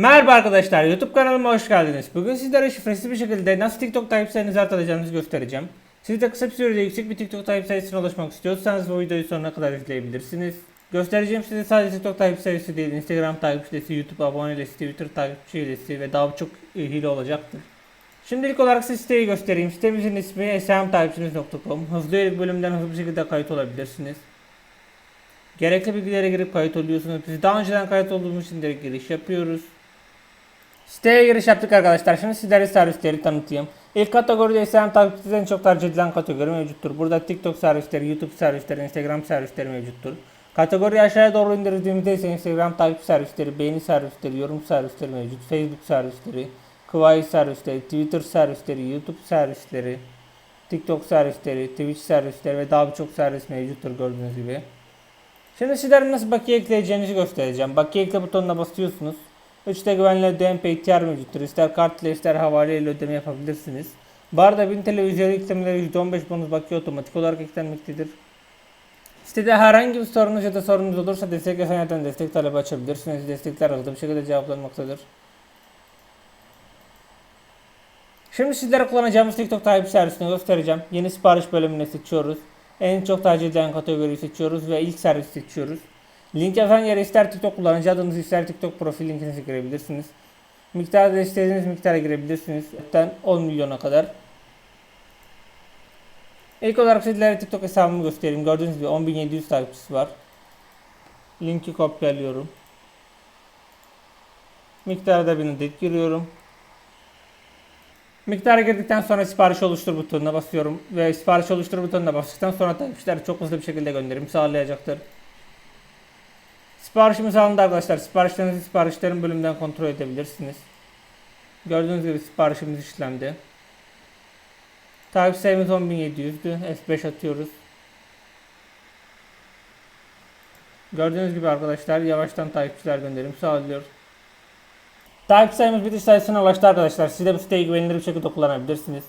Merhaba arkadaşlar, YouTube kanalıma hoş geldiniz. Bugün sizlere şifresiz bir şekilde nasıl TikTok takip sayınızı göstereceğim. Siz de kısa bir sürede yüksek bir TikTok takip sayısına ulaşmak istiyorsanız bu videoyu sonuna kadar izleyebilirsiniz. Göstereceğim size sadece TikTok takip sayısı değil, Instagram takipçisi, YouTube abonelesi, Twitter takipçi hilesi ve daha çok hile olacaktır. Şimdilik olarak size siteyi göstereyim. Sitemizin ismi smtakipçiniz.com. Hızlı üyelik bölümünden hızlı bir şekilde kayıt olabilirsiniz. Gerekli bilgilere girip kayıt oluyorsunuz. Biz daha önceden kayıt olduğumuz için direkt giriş yapıyoruz. Siteye giriş yaptık arkadaşlar. Şimdi sizlere servisleri tanıtayım. İlk kategoride ise takipçisi en çok tercih edilen kategori mevcuttur. Burada TikTok servisleri, YouTube servisleri, Instagram servisleri mevcuttur. Kategoriyi aşağıya doğru indirdiğimizde ise Instagram takip servisleri, beğeni servisleri, yorum servisleri mevcut. Facebook servisleri, Kwai servisleri, Twitter servisleri, YouTube servisleri, TikTok servisleri, Twitch servisleri ve daha birçok servis mevcuttur gördüğünüz gibi. Şimdi sizlere nasıl bakiye ekleyeceğinizi göstereceğim. Bakiye ekle butonuna basıyorsunuz. 3'te güvenli ödeme ihtiyar mevcuttur. İster kart ile ister havale ile ödeme yapabilirsiniz. Bu arada 1000 TL üzeri işlemlere %15 bonus bakiye otomatik olarak eklenmektedir. Sitede herhangi bir sorunuz ya da sorunuz olursa destek yasanlardan destek talebi açabilirsiniz. Destekler hızlı bir şekilde cevaplanmaktadır. Şimdi sizlere kullanacağımız TikTok takip servisini göstereceğim. Yeni sipariş bölümünü seçiyoruz. En çok tercih edilen kategoriyi seçiyoruz ve ilk servis seçiyoruz. Link yazan yere ister TikTok kullanıcı adınızı ister TikTok profil linkinizi girebilirsiniz. Miktarı da istediğiniz miktara girebilirsiniz. Hatta 10 milyona kadar. İlk olarak sizlere TikTok hesabımı göstereyim. Gördüğünüz gibi 10.700 takipçisi var. Linki kopyalıyorum. Miktarı da bir adet giriyorum. Miktarı girdikten sonra sipariş oluştur butonuna basıyorum ve sipariş oluştur butonuna bastıktan sonra takipçiler çok hızlı bir şekilde gönderim sağlayacaktır. Siparişimiz alındı arkadaşlar. Siparişlerinizi siparişlerin bölümünden kontrol edebilirsiniz. Gördüğünüz gibi siparişimiz işlendi. Takip sayımız 10.700'dü. F5 atıyoruz. Gördüğünüz gibi arkadaşlar yavaştan takipçiler gönderim sağlıyor. Takip sayımız bitiş sayısına ulaştı arkadaşlar. Siz de bu siteyi güvenilir bir şekilde kullanabilirsiniz.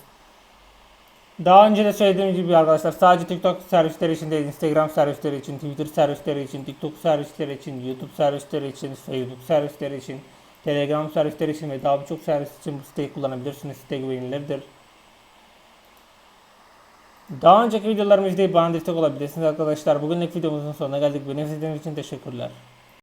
Daha önce de söylediğim gibi arkadaşlar sadece TikTok servisleri için değil, Instagram servisleri için, Twitter servisleri için, TikTok servisleri için, YouTube servisleri için, Facebook servisleri için, Telegram servisleri için ve daha birçok servis için bu siteyi kullanabilirsiniz. Site güvenilirdir. Daha önceki videolarımı izleyip bana destek olabilirsiniz arkadaşlar. Bugünlük videomuzun sonuna geldik. Beni izlediğiniz için teşekkürler.